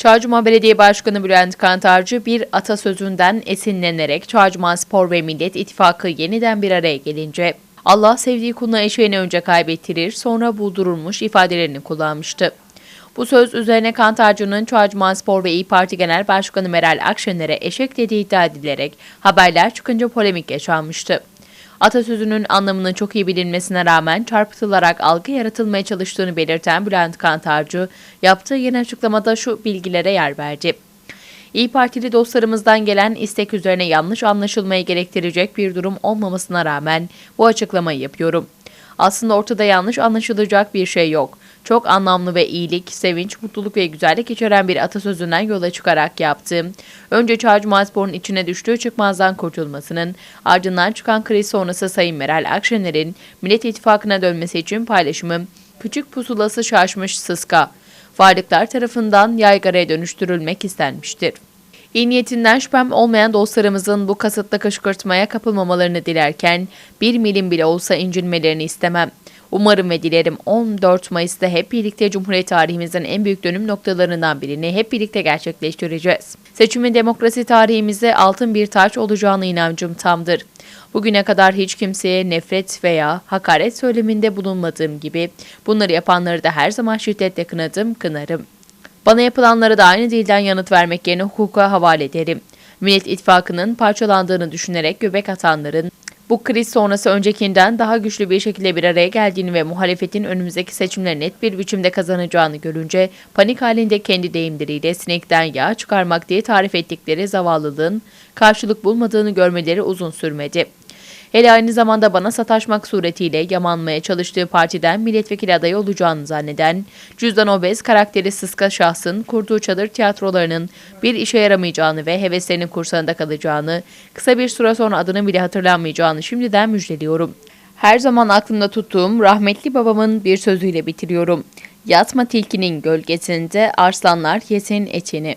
Çağcıma Belediye Başkanı Bülent Kantarcı bir atasözünden esinlenerek Çağcıma Spor ve Millet İttifakı yeniden bir araya gelince Allah sevdiği kuluna eşeğini önce kaybettirir sonra buldururmuş ifadelerini kullanmıştı. Bu söz üzerine Kantarcı'nın Çağcıma Spor ve İyi Parti Genel Başkanı Meral Akşener'e eşek dediği iddia edilerek haberler çıkınca polemik yaşanmıştı. Atasözünün anlamının çok iyi bilinmesine rağmen çarpıtılarak algı yaratılmaya çalıştığını belirten Bülent Kantarcı, yaptığı yeni açıklamada şu bilgilere yer verdi. İyi Partili dostlarımızdan gelen istek üzerine yanlış anlaşılmayı gerektirecek bir durum olmamasına rağmen bu açıklamayı yapıyorum. Aslında ortada yanlış anlaşılacak bir şey yok. Çok anlamlı ve iyilik, sevinç, mutluluk ve güzellik içeren bir atasözünden yola çıkarak yaptığım, önce Çağcı Spor'un içine düştüğü çıkmazdan kurtulmasının, ardından çıkan kriz sonrası Sayın Meral Akşener'in Millet İttifakı'na dönmesi için paylaşımım, küçük pusulası şaşmış sıska, varlıklar tarafından yaygaraya dönüştürülmek istenmiştir. İyi niyetinden şüphem olmayan dostlarımızın bu kasıtlı kışkırtmaya kapılmamalarını dilerken bir milim bile olsa incinmelerini istemem. Umarım ve dilerim 14 Mayıs'ta hep birlikte Cumhuriyet tarihimizin en büyük dönüm noktalarından birini hep birlikte gerçekleştireceğiz. Seçimin demokrasi tarihimize altın bir taç olacağına inancım tamdır. Bugüne kadar hiç kimseye nefret veya hakaret söyleminde bulunmadığım gibi bunları yapanları da her zaman şiddetle kınadım, kınarım. Bana yapılanlara da aynı dilden yanıt vermek yerine hukuka havale ederim. Millet İttifakı'nın parçalandığını düşünerek göbek atanların bu kriz sonrası öncekinden daha güçlü bir şekilde bir araya geldiğini ve muhalefetin önümüzdeki seçimleri net bir biçimde kazanacağını görünce panik halinde kendi deyimleriyle sinekten yağ çıkarmak diye tarif ettikleri zavallılığın karşılık bulmadığını görmeleri uzun sürmedi. Hele aynı zamanda bana sataşmak suretiyle yamanmaya çalıştığı partiden milletvekili adayı olacağını zanneden, cüzdan obez karakteri sıska şahsın kurduğu çadır tiyatrolarının bir işe yaramayacağını ve heveslerinin kursağında kalacağını, kısa bir süre sonra adının bile hatırlanmayacağını şimdiden müjdeliyorum. Her zaman aklımda tuttuğum rahmetli babamın bir sözüyle bitiriyorum. Yatma tilkinin gölgesinde arslanlar yesin etini.